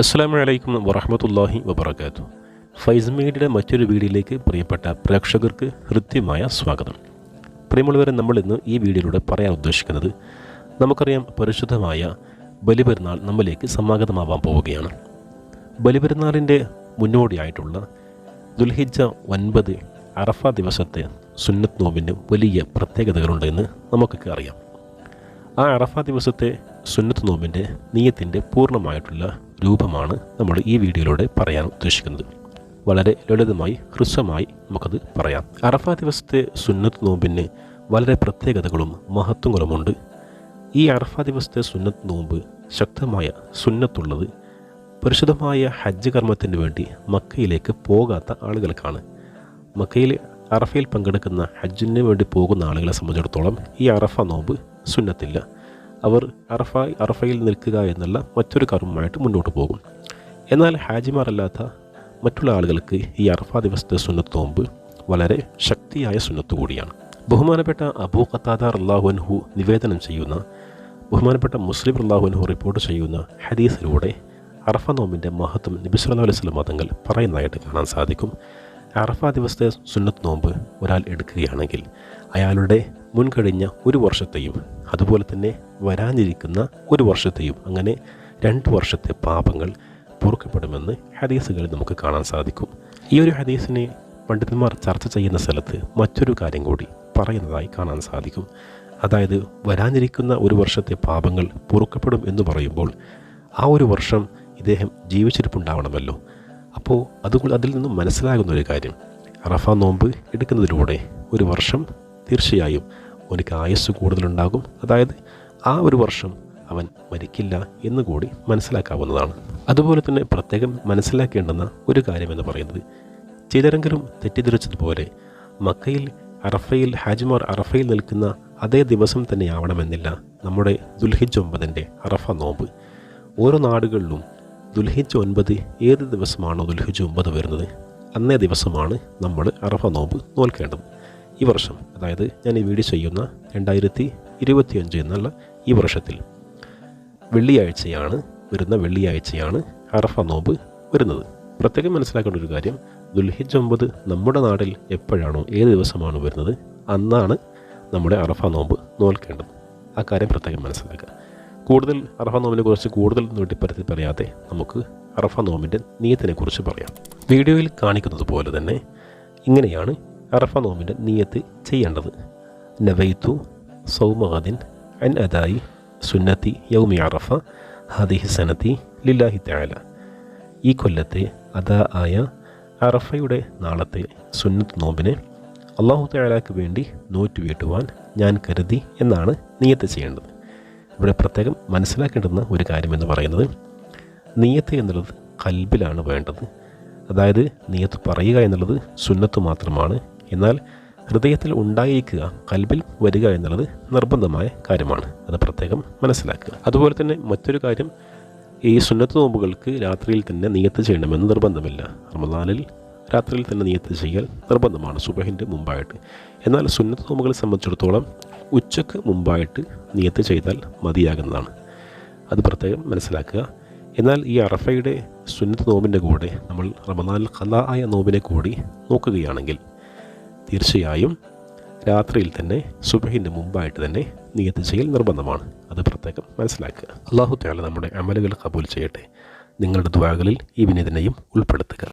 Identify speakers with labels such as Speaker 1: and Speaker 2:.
Speaker 1: അസ്സാം വലൈക്കും വറഹമത്തല്ലാഹി വബർക്കാത്തു ഫൈസ് മീഡിയയുടെ മറ്റൊരു വീഡിയോയിലേക്ക് പ്രിയപ്പെട്ട പ്രേക്ഷകർക്ക് ഹൃദ്യമായ സ്വാഗതം. പ്രിയമുള്ളവരെ നമ്മൾ ഇന്ന് ഈ വീഡിയോയിലൂടെ പറയാൻ ഉദ്ദേശിക്കുന്നത് നമുക്കറിയാം പരിശുദ്ധമായ ബലിപെരുന്നാൾ നമ്മിലേക്ക് സമാഗതമാവാൻ പോവുകയാണ്. ബലിപെരുന്നാളിന്റെ മുന്നോടിയായിട്ടുള്ള ദുൽഹിജ ഒൻപത് അറഫ ദിവസത്തെ സുന്നത്ത് നോമ്പിന് വലിയ പ്രത്യേകതകളുണ്ട് എന്ന് നമുക്കൊക്കെ അറിയാം. ആ അറഫ ദിവസത്തെ സുന്നത്ത് നോമ്പിന്റെ നീയത്തിന്റെ പൂർണമായിട്ടുള്ള രൂപമാണ് നമ്മൾ ഈ വീഡിയോയിലൂടെ പറയാൻ ഉദ്ദേശിക്കുന്നത്. വളരെ ലളിതമായി ഹ്രസ്വമായി നമുക്കത് പറയാം. അറഫ ദിവസത്തെ സുന്നത്ത് നോമ്പിന് വളരെ പ്രത്യേകതകളും മഹത്വങ്ങളുമുണ്ട്. ഈ അറഫ ദിവസത്തെ സുന്നത്ത് നോമ്പ് ശക്തമായ സുന്നത്തുള്ളത് പരിശുദ്ധമായ ഹജ്ജ് കർമ്മത്തിന് വേണ്ടി മക്കയിലേക്ക് പോകാത്ത ആളുകൾക്കാണ്. മക്കയിൽ അറഫയിൽ പങ്കെടുക്കുന്ന ഹജ്ജിന് വേണ്ടി പോകുന്ന ആളുകളെ സംബന്ധിച്ചിടത്തോളം ഈ അറഫ നോമ്പ് സുന്നത്തില്ല. അവർ അറഫ അറഫയിൽ നിൽക്കുക എന്നുള്ള മറ്റൊരു കർമ്മമായിട്ട് മുന്നോട്ട് പോകും. എന്നാൽ ഹാജിമാർ അല്ലാത്ത മറ്റുള്ള ആളുകൾക്ക് ഈ അറഫ ദിവസത്തെ സുന്നത്ത് നോമ്പ് വളരെ ശക്തിയായ സുന്നത്ത് കൂടിയാണ്. ബഹുമാനപ്പെട്ട അബൂ ഖത്താദാർ അള്ളാഹുൻഹു നിവേദനം ചെയ്യുന്ന ബഹുമാനപ്പെട്ട മുസ്ലിം അള്ളാഹുൻഹു റിപ്പോർട്ട് ചെയ്യുന്ന ഹദീസിലൂടെ അറഫ നോമ്പിന്റെ മഹത്വം നബി സല്ലല്ലാഹു അലൈഹി മതങ്ങൾ തങ്ങൾ പറയുന്നതായിട്ട് കാണാൻ സാധിക്കും. അറഫ ദിവസത്തെ സുന്നത്ത് നോമ്പ് ഒരാൾ എടുക്കുകയാണെങ്കിൽ അയാളുടെ മുൻകഴിഞ്ഞ ഒരു വർഷത്തെയും അതുപോലെ തന്നെ വരാനിരിക്കുന്ന ഒരു വർഷത്തെയും അങ്ങനെ രണ്ട് വർഷത്തെ പാപങ്ങൾ പൊറുക്കപ്പെടുമെന്ന് ഹദീസുകളിൽ നമുക്ക് കാണാൻ സാധിക്കും. ഈ ഒരു ഹദീസിനെ പണ്ഡിതന്മാർ ചർച്ച ചെയ്യുന്ന സ്ഥലത്ത് മറ്റൊരു കാര്യം കൂടി പറയുന്നതായി കാണാൻ സാധിക്കും. അതായത് വരാനിരിക്കുന്ന ഒരു വർഷത്തെ പാപങ്ങൾ പൊറുക്കപ്പെടും എന്ന് പറയുമ്പോൾ ആ ഒരു വർഷം ഇദ്ദേഹം ജീവിച്ചിരിപ്പുണ്ടാവണമല്ലോ. അപ്പോൾ അതുകൊണ്ട് അതിൽ നിന്നും മനസ്സിലാകുന്ന ഒരു കാര്യം. റഫ നോമ്പ് എടുക്കുന്നതിലൂടെ ഒരു വർഷം തീർച്ചയായും അവനക്ക് ആയുസ് കൂടുതലുണ്ടാകും. അതായത് ആ ഒരു വർഷം അവൻ മരിക്കില്ല എന്ന് കൂടി മനസ്സിലാക്കാവുന്നതാണ്. അതുപോലെ തന്നെ പ്രത്യേകം മനസ്സിലാക്കേണ്ടുന്ന ഒരു കാര്യമെന്ന് പറയുന്നത് ചിലരെങ്കിലും തെറ്റിദ്ധരിച്ചതുപോലെ മക്കയിൽ അറഫയിൽ ഹാജിമാർ അറഫയിൽ നിൽക്കുന്ന അതേ ദിവസം തന്നെ ആവണമെന്നില്ല നമ്മുടെ ദുൽഹിജ് ഒമ്പതിന്റെ അറഫ നോമ്പ്. ഓരോ നാടുകളിലും ദുൽഹിജ് ഒൻപത് ഏത് ദിവസമാണോ ദുൽഹിജ് ഒമ്പത് വരുന്നത്? അന്നേ ദിവസമാണ് നമ്മൾ അറഫ നോമ്പ് നോൽക്കേണ്ടത്. ഈ വർഷം അതായത് ഞാൻ ഈ വീഡിയോ ചെയ്യുന്ന രണ്ടായിരത്തി ഇരുപത്തിയഞ്ച് എന്നുള്ള ഈ വർഷത്തിൽ വെള്ളിയാഴ്ചയാണ് വരുന്ന വെള്ളിയാഴ്ചയാണ് അറഫ നോമ്പ് വരുന്നത്. പ്രത്യേകം മനസ്സിലാക്കേണ്ട ഒരു കാര്യം ദുൽഹിജ് ഒമ്പത് നമ്മുടെ നാട്ടിൽ എപ്പോഴാണോ ഏത് ദിവസമാണോ വരുന്നത് അന്നാണ് നമ്മുടെ അറഫ നോമ്പ് നോൽക്കേണ്ടത്. ആ കാര്യം പ്രത്യേകം മനസ്സിലാക്കുക. കൂടുതൽ അറഫ നോമ്പിനെ കുറിച്ച് കൂടുതൽ വെട്ടിപ്പരത്തി പറയാതെ നമുക്ക് അറഫ നോമ്പിന്റെ നീയത്തിനെ കുറിച്ച് പറയാം. വീഡിയോയിൽ കാണിക്കുന്നത് പോലെ തന്നെ ഇങ്ങനെയാണ് അറഫ നോമ്പിന്റെ നീയത്ത് ചെയ്യേണ്ടത്. നവൈത്തു സൗമഹദിൻ അൻ അദായി സുന്നത്തി യൗമി അറഫ ഹദിഹി സനത്തി ലില്ലാഹി തആല ഈ കൊല്ലത്തെ അദാ ആയ അറഫയുടെ നാളത്തെ സുന്നത്ത് നോമ്പിനെ അള്ളാഹു തആലയ്ക്ക് വേണ്ടി നോറ്റ് വീട്ടുവാൻ ഞാൻ കരുതി എന്നാണ് നീയത്ത് ചെയ്യേണ്ടത്. ഇവിടെ പ്രത്യേകം മനസ്സിലാക്കേണ്ടുന്ന ഒരു കാര്യമെന്ന് പറയുന്നത് നീയത്ത് എന്നുള്ളത് കൽബിലാണ് വേണ്ടത്. അതായത് നീയത്ത് പറയുക എന്നുള്ളത് സുന്നത്ത് മാത്രമാണ്. എന്നാൽ ഹൃദയത്തിൽ ഉണ്ടായിരിക്കുക കൽബിൽ വരിക എന്നുള്ളത് നിർബന്ധമായ കാര്യമാണ്. അത് പ്രത്യേകം മനസ്സിലാക്കുക. അതുപോലെ തന്നെ മറ്റൊരു കാര്യം ഈ സുന്നത്ത് നോമ്പുകൾക്ക് രാത്രിയിൽ തന്നെ നീയത്ത് ചെയ്യണമെന്ന് നിർബന്ധമില്ല. റമദാനിൽ രാത്രിയിൽ തന്നെ നീയത്ത് ചെയ്യൽ നിർബന്ധമാണ് സുബഹിന്റെ മുമ്പായിട്ട്. എന്നാൽ സുന്നത്ത് നോമ്പുകളെ സംബന്ധിച്ചിടത്തോളം ഉച്ചയ്ക്ക് മുമ്പായിട്ട് നീയത്ത് ചെയ്താൽ മതിയാകുന്നതാണ്. അത് പ്രത്യേകം മനസ്സിലാക്കുക. എന്നാൽ ഈ അറഫയുടെ സുന്നത്ത് നോമ്പിന്റെ കൂടെ നമ്മൾ റമദാനിൽ കലാ ആയ നോമ്പിനെ കൂടി നോക്കുകയാണെങ്കിൽ തീർച്ചയായും രാത്രിയിൽ തന്നെ സുബഹിന്റെ മുമ്പായിട്ട് തന്നെ നിയത്ത് ചെയ്യൽ നിർബന്ധമാണ്. അത് പ്രത്യേകം മനസ്സിലാക്കുക. അള്ളാഹു താല നമ്മുടെ അമലുകൾ കബൂൽ ചെയ്യട്ടെ. നിങ്ങളുടെ ദ്വാകളിൽ ഈ വിനീതനെയും ഉൾപ്പെടുത്തുക.